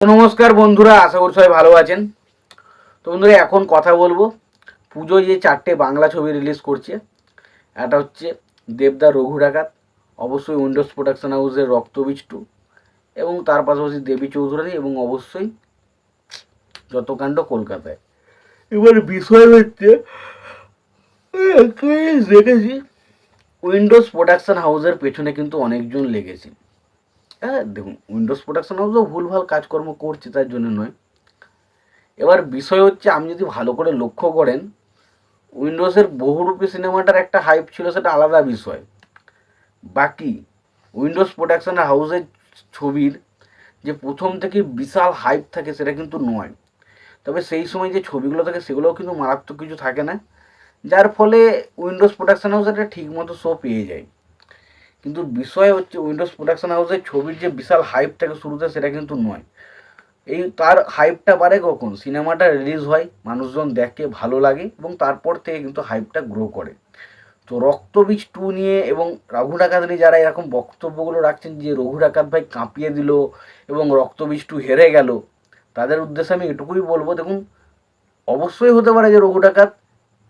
নমস্কার বন্ধুরা, আশা করি সবাই ভালো আছেন। তো বন্ধুরা, এখন কথা বলব পুজো যে চারটে বাংলা ছবি রিলিজ করছে এটা হচ্ছে দেবদা রঘু ডাকাত, অবশ্যই উইন্ডোজ প্রোডাকশন হাউসের রক্তবীজ টু এবং তার পাশাপাশি দেবী চৌধুরী এবং অবশ্যই যতকাণ্ড কলকাতায়। এবার বিষয় হচ্ছে দেখেছি, উইন্ডোজ প্রোডাকশন হাউসের পেছনে কিন্তু অনেকজন লেগেছে হ্যাঁ দেখুন উইন্ডোজ প্রোডাকশন হাউসও ভুলভাল কাজকর্ম করছে, তার জন্য নয়। এবার বিষয় হচ্ছে আপনি যদি ভালো করে লক্ষ্য করেন উইন্ডোজের বহুরূপী সিনেমাটার একটা হাইপ ছিল, সেটা আলাদা বিষয়। বাকি উইন্ডোজ প্রোডাকশন হাউসের ছবির যে প্রথম থেকে বিশাল হাইপ থাকে, সেটা কিন্তু নয়। তবে সেই সময় যে ছবিগুলো থাকে, সেগুলোও কিন্তু মারাত্মক কিছু থাকে না, যার ফলে উইন্ডোজ প্রোডাকশন হাউস একটা ঠিকমতো শো পেয়ে যায়। কিন্তু বিষয় হচ্ছে উইন্ডোজ প্রোডাকশন হাউসের ছবির যে বিশাল হাইপ থাকে শুরুতে সেটা কিন্তু নয়। এই তার হাইপটা বাড়ে কখন? সিনেমাটা রিলিজ হয়, মানুষজন দেখে, ভালো লাগে এবং তারপর থেকে কিন্তু হাইপটা গ্রো করে। তো রক্তবীজ টু নিয়ে এবং রঘু ডাকাত নিয়ে যারা এরকম বক্তব্যগুলো রাখছেন যে রঘু ডাকাত ভাই কাঁপিয়ে দিল এবং রক্তবীজ টু হেরে গেল, তাদের উদ্দেশ্যে আমি এটুকুই বলব, দেখুন, অবশ্যই হতে পারে যে রঘু ডাকাত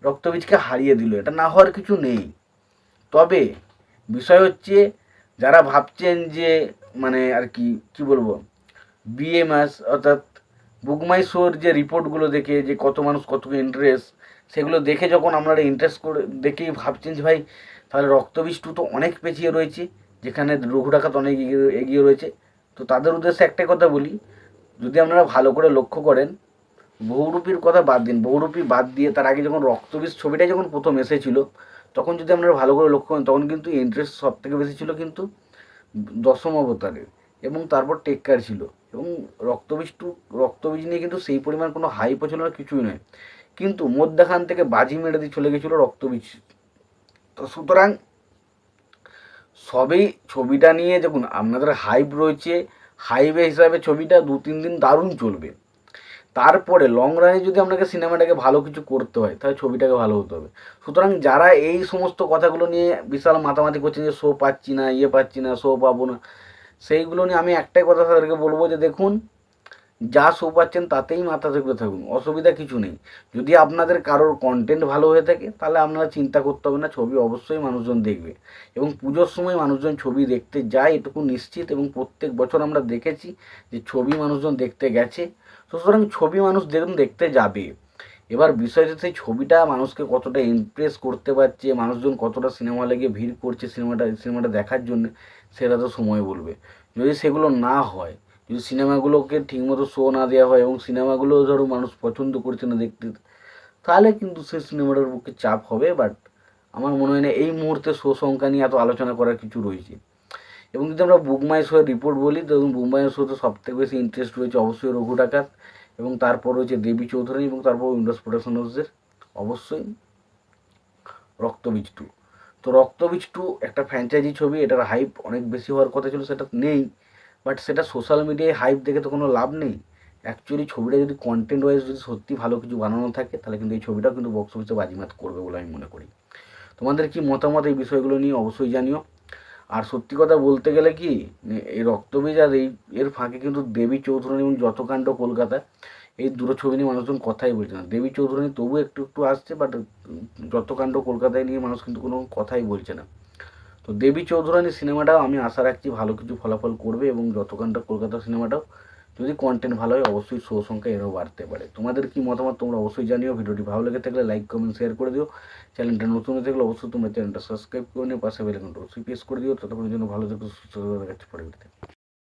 রক্তবীজকে হারিয়ে দিল, এটা না হওয়ার কিছু নেই। তবে বিষয় হচ্ছে যারা ভাবছেন যে মানে আর কি কি বলব? বিএমএস অর্থাৎ বুকমাই শোর যে রিপোর্টগুলো দেখে যে কত মানুষ কত ইন্টারেস্ট সেগুলো দেখে যখন আপনারা ইন্টারেস্ট করে দেখেই ভাবছেন যে ভাই, তাহলে রক্তবীজ টু তো অনেক পেছিয়ে রয়েছে, যেখানে রঘু ডাকাত অনেক এগিয়ে- রয়েছে। তো তাদের উদ্দেশ্যে একটাই কথা বলি, যদি আপনারা ভালো করে লক্ষ্য করেন, বহুরূপীর কথা বাদ দিন। বহুরূপী বাদ দিয়ে তার আগে যখন রক্তবীজ ছবিটাই যখন প্রথম এসেছিল তখন যদি আপনারা ভালো করে লক্ষ্য করেন তখন কিন্তু ইন্টারেস্ট সব থেকে বেশি ছিল কিন্তু দশম অবতারের এবং তারপর টেক্কার ছিল। এবং রক্তবীজ টু রক্তবীজ নিয়ে কিন্তু সেই পরিমাণ কোনো হাইপও ছিল না, কিছুই নয়। কিন্তু মধ্যখান থেকে বাজি মেরে দিয়ে চলে গেছিল রক্তবীজ। তো সুতরাং সবেই ছবিটা নিয়ে দেখুন, আপনাদের হাইপ রয়েছে হাইবে হিসাবে ছবিটা দু তিন দিন দারুণ চলবে। তারপরে লং রানে যদি আপনাকে সিনেমাটাকে ভালো কিছু করতে হয়, তাহলে ছবিটাকে ভালো হতে হবে। সুতরাং যারা এই সমস্ত কথাগুলো নিয়ে বিশাল মাতামাতি করছেন যে শো পাচ্ছি না ইয়ে পাচ্ছি না শো পাবো না, সেইগুলো নিয়ে আমি একটাই কথা তাদেরকে বলব যে, দেখুন, যা শো পাচ্ছেন তাতেই মাথা থেকে থাকুন, অসুবিধা কিছু নেই। যদি আপনাদের কারোর কন্টেন্ট ভালো হয়ে থাকে, তাহলে আপনারা চিন্তা করতে হবে না, ছবি অবশ্যই মানুষজন দেখবে। এবং পুজোর সময় মানুষজন ছবি দেখতে যায়, এটুকু নিশ্চিত এবং প্রত্যেক বছর আমরা দেখেছি যে, ছবি মানুষজন দেখতে গেছে। সুতরাং ছবি মানুষ দেখুন দেখতে যাবে, এবার বিষয় হচ্ছে সেই ছবিটা মানুষকে কতটা ইমপ্রেস করতে পারছে, মানুষজন কতটা সিনেমা লেগে ভিড় করছে সিনেমাটা সিনেমাটা দেখার জন্য, সেটা তো সময় বলবে। যদি সেগুলো না হয়, যদি সিনেমাগুলোকে ঠিকমতো শো না দেওয়া হয় এবং সিনেমাগুলো ধরো মানুষ পছন্দ করছে না দেখতে, তাহলে কিন্তু সেই সিনেমাটার পক্ষে চাপ হবে বাট আমার মনে হয় না এই মুহূর্তে শো সংখ্যা নিয়ে এত আলোচনা করার কিছু রয়েছে। এবং যদি আমরা বুকমাই শোয়ের রিপোর্ট বলি, তো বুকমাই শোতে সব থেকে বেশি ইন্টারেস্ট রয়েছে অবশ্যই রঘু ডাকাত এবং তারপর রয়েছে দেবী চৌধুরী এবং তারপর উইন্ডোজ প্রোডাকশন হাউসের অবশ্যই রক্তবীজ টু তো রক্তবীজ টু একটা ফ্র্যাঞ্চাইজি ছবি, এটার হাইপ অনেক বেশি হওয়ার কথা ছিল, সেটা নেই। বাট সেটা সোশ্যাল মিডিয়ায় হাইপ দেখে তো কোনো লাভ নেই। অ্যাকচুয়ালি ছবিটা যদি কন্টেন্ট ওয়াইজ যদি সত্যি ভালো কিছু বানানো থাকে, তাহলে কিন্তু এই ছবিটাও কিন্তু বক্স অফিসে বাজিমাত করবে বলে আমি মনে করি। তোমাদের কি মতামত এই বিষয়গুলো নিয়ে অবশ্যই জানিও। আর সত্যি কথা বলতে গেলে কি, এই রক্তবীজ আর এই, এর ফাঁকে কিন্তু দেবী চৌধুরানী এবং যতকাণ্ড কলকাতা এই দুটো ছবি নিয়ে মানুষজন কথাই বলছে না। দেবী চৌধুরানী তবু একটু একটু আসছে বাট যতকাণ্ড কলকাতায় নিয়ে মানুষ কিন্তু কোনো কথাই বলছে না। তো দেবী চৌধুরানী সিনেমাটাও আমি আশা রাখছি ভালো কিছু ফলাফল করবে এবং যতকাণ্ড কলকাতা সিনেমাটাও যদি কন্টেন্ট ভালো হয় অবশ্যই শো সংখ্যা এরও বাড়তে পারে। তোমাদের কি মতামত তোমরা অবশ্যই জানিও। ভিডিওটি ভালো লেগে থাকলে লাইক কমেন্ট শেয়ার করে দিও। চ্যানেলটা নতুন হয়ে থাকলে অবশ্যই তোমরা চ্যানেলটা সাবস্ক্রাইব করে নিও। পাশে বেলাইকনটা অবশ্যই প্রেস করে দিও। ততক্ষণের জন্য ভালো থেকে সুস্থ থাকো, পড়ে।